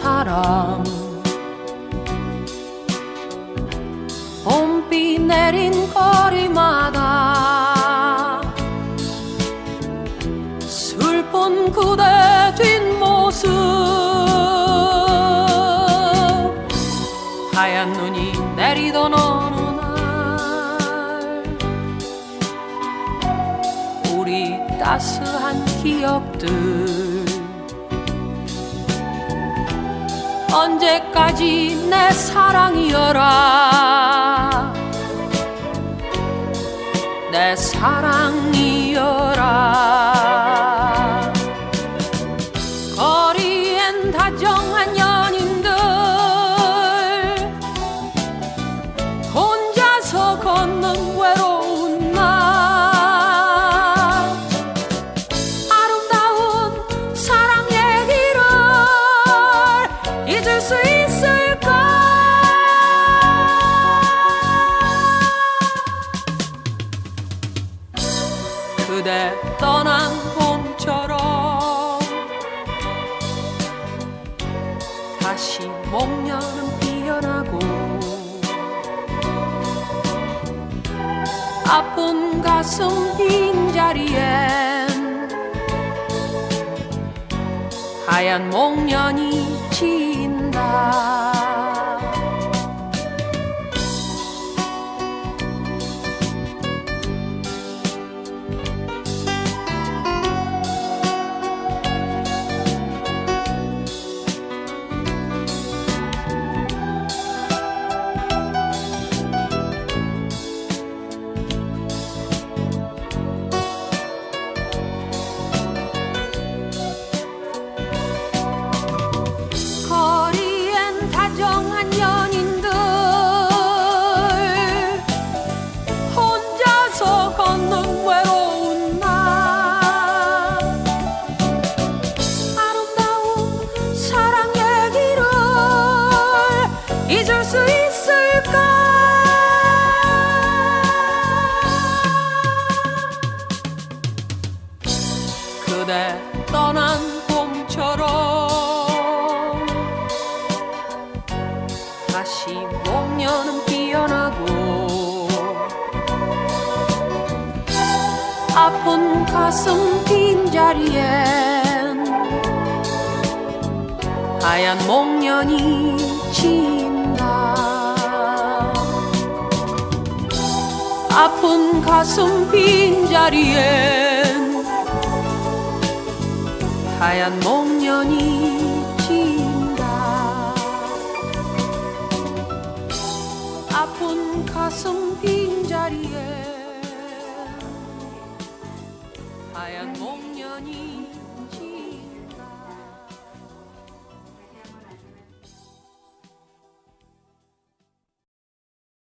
사람. 봄비 내린 거리마다 슬픈 그대 뒷모습. 하얀 눈이 내리던 어느 날 우리 따스한 기억들 언제까지 내 사랑이여라. 내 사랑이여라 수 있을까? 그대 떠난 봄처럼 다시 목련은 피어나고 아픈 가슴 빈자리엔 하얀 목련이 진다 거 가슴 빈자리엔 하얀 목련이 진다. 아픈 가슴 빈자리엔 하얀 목련이 진다. 아픈 가슴 빈자리에 하얀 목련이